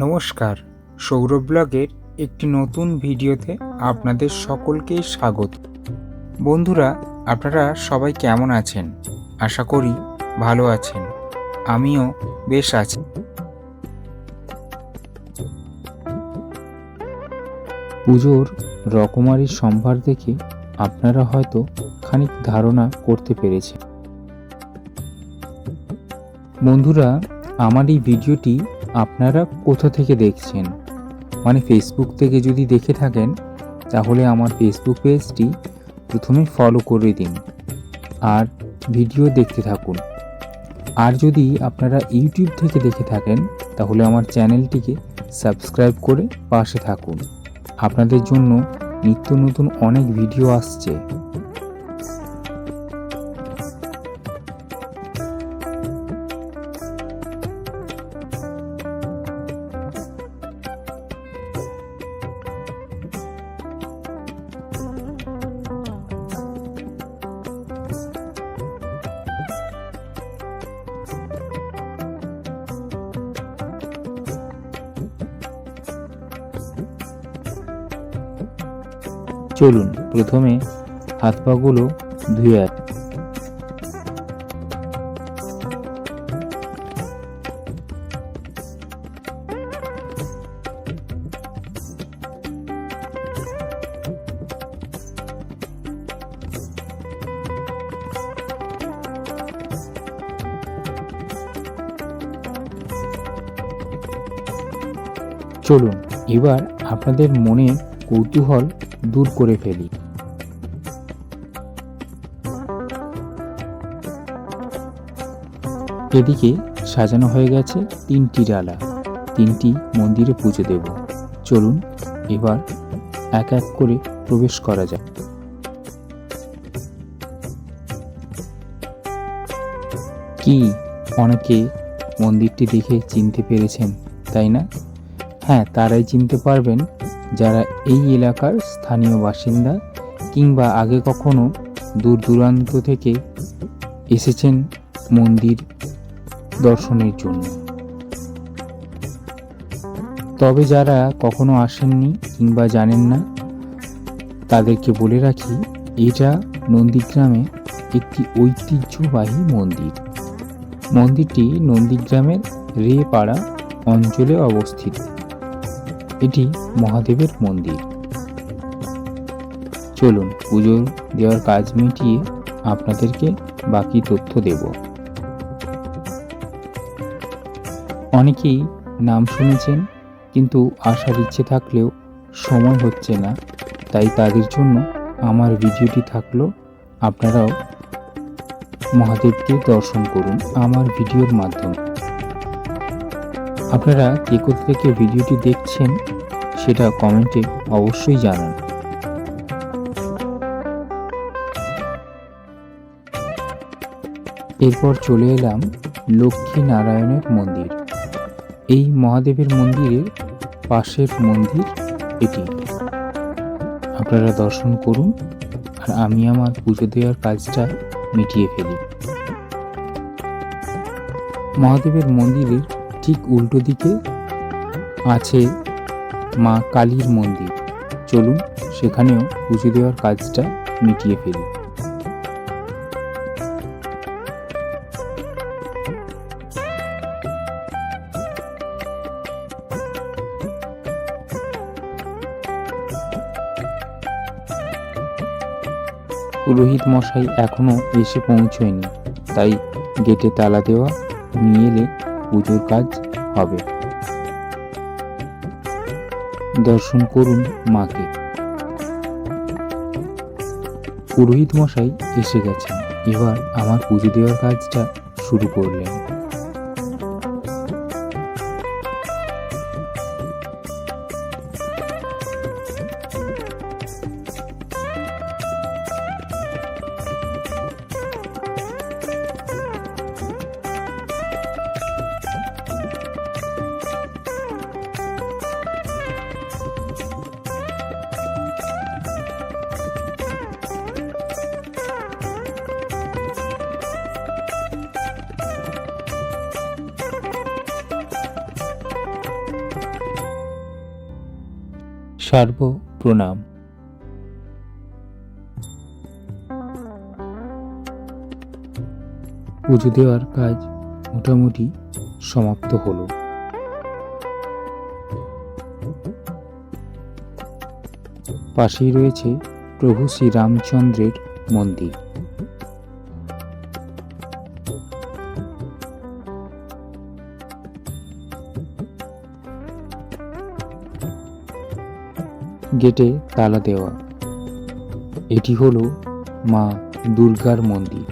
নমস্কার। সৌরভ ব্লগের একটি নতুন ভিডিওতে আপনাদের সকলকে স্বাগত। বন্ধুরা, আপনারা সবাই কেমন আছেন? আশা করি ভালো আছেন। আমিও বেশ আছি। পুজোর রকমারি সম্ভার দেখে আপনারা হয়তো খানিক ধারণা করতে পেরেছেন। বন্ধুরা, আমার এই ভিডিওটি আপনারা কোথা থেকে দেখছেন? মানে ফেসবুক থেকে যদি দেখে থাকেন, তাহলে আমার ফেসবুক পেজটি প্রথমে ফলো করে দিন আর ভিডিও দেখতে থাকুন। আর যদি আপনারা ইউটিউব থেকে দেখে থাকেন, তাহলে আমার চ্যানেলটিকে সাবস্ক্রাইব করে পাশে থাকুন। আপনাদের জন্য নিত্য নতুন অনেক ভিডিও আসছে। চলুন প্রথমে হাত পাগুলো ধুয়ে আস। চলুন এবার আপনাদের মনের কৌতূহল দূর করে ফেলি। এদিকে সাজানো হয়ে গেছে তিনটি ডালা, তিনটি মন্দিরে পুজো দেব। চলুন, এবার এক এক করে প্রবেশ করা যাক। কি, অনেকে মন্দিরটি দেখে চিনতে পেরেছেন, তাই না? হ্যাঁ তারাই চিনতে পারবেন যারা এই এলাকার স্থানীয় বাসিন্দা কিংবা আগে কখনো দূর দূরান্ত থেকে এসেছেন মন্দির দর্শনের জন্য। তবে যারা কখনো আসেননি কিংবা জানেন না, তাদেরকে বলে রাখি, এটা নন্দীগ্রামে একটি ঐতিহ্যবাহী মন্দির। মন্দিরটি নন্দীগ্রামের রেপাড়া অঞ্চলে অবস্থিত। এটি মহাদেবের মন্দির। চলুন, পুজো দেওয়ার কাজ মিটিয়ে আপনাদেরকে বাকি তথ্য দেব। অনেকেই নাম শুনেছেন, কিন্তু আসার ইচ্ছে থাকলেও সময় হচ্ছে না, তাই তাদের জন্য আমার ভিডিওটি থাকল। আপনারাও মহাদেবকে দর্শন করুন আমার ভিডিওর মাধ্যমে। আপনারা কে কোথা থেকে ভিডিওটি দেখছেন সেটা কমেন্টে অবশ্যই জানান। এরপর চলে এলাম লক্ষ্মী নারায়ণের মন্দির। এই মহাদেবের মন্দিরের পাশের মন্দির এটি। আপনারা দর্শন করুন আর আমি আমার পুজো দেওয়ার কাজটা মিটিয়ে ফেলি। মহাদেবের মন্দিরের ঠিক উল্টো দিকে আছে মা কালীর মন্দির। চলুন সেখানেও পুজো দেওয়ার কাজটা মিটিয়ে ফেলি। পুরোহিত মশাই এখনও এসে পৌঁছয়নি, তাই গেটে তালা দেওয়া নিয়ে এলে পুজোর কাজ হবে। দর্শন করুন মাকে। পুরোহিত মশাই এসে গেছেন। এবার আমার পুজো দেওয়ার কাজটা শুরু করলেন। সার্ব প্রণাম পুজো দেওয়ার কাজ মোটামুটি সমাপ্ত হলো। পাশেই রয়েছে প্রভু শ্রীরামচন্দ্রের মন্দির। গেটে তালা দেওয়া। এটি হলো মা দুর্গার মন্দির।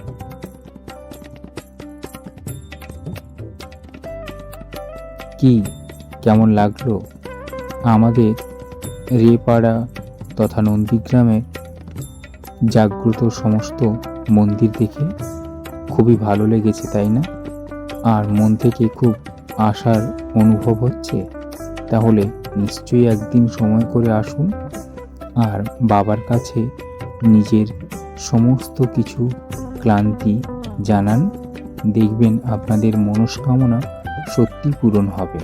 কি, কেমন লাগল? আমাদের রেপাড়া তথা নন্দীগ্রামে জাগ্রত সমস্ত মন্দির দেখে খুবই ভালো লেগেছে, তাই না? আর মন থেকে খুব আশার অনুভব হচ্ছে। তাহলে নিশ্চয়ই একদিন সময় করে আসুন আর বাবার কাছে নিজের সমস্ত কিছু ক্লান্তি জানান। দেখবেন আপনাদের মনস্কামনা সত্যি পূরণ হবে।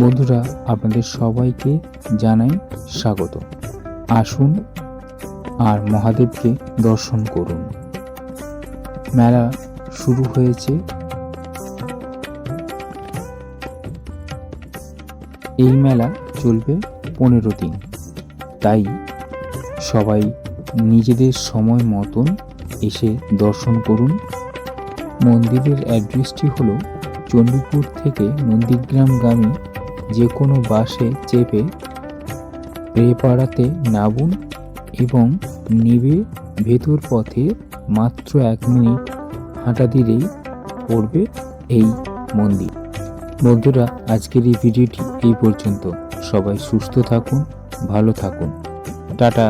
বন্ধুরা, আপনাদের সবাইকে জানাই স্বাগত। আসুন আর মহাদেবকে দর্শন করুন। মেলা শুরু হয়েছে। এই মেলা চলবে পনেরো দিন। তাই সবাই নিজেদের সময় মতন এসে দর্শন করুন। মন্দিরের অ্যাড্রেসটি হলো চণ্ডীপুর থেকে নন্দীগ্রামগামী যে কোনো বাসে চেপে রেপাড়াতে নামুন এবং নেবে ভেতর পথে মাত্র এক মিনিট হাঁটা দিলেই পড়বে এই মন্দির। বন্ধুরা আজকের এই ভিডিওটি এই পর্যন্ত। সবাই সুস্থ থাকুন ভালো থাকুন। টাটা।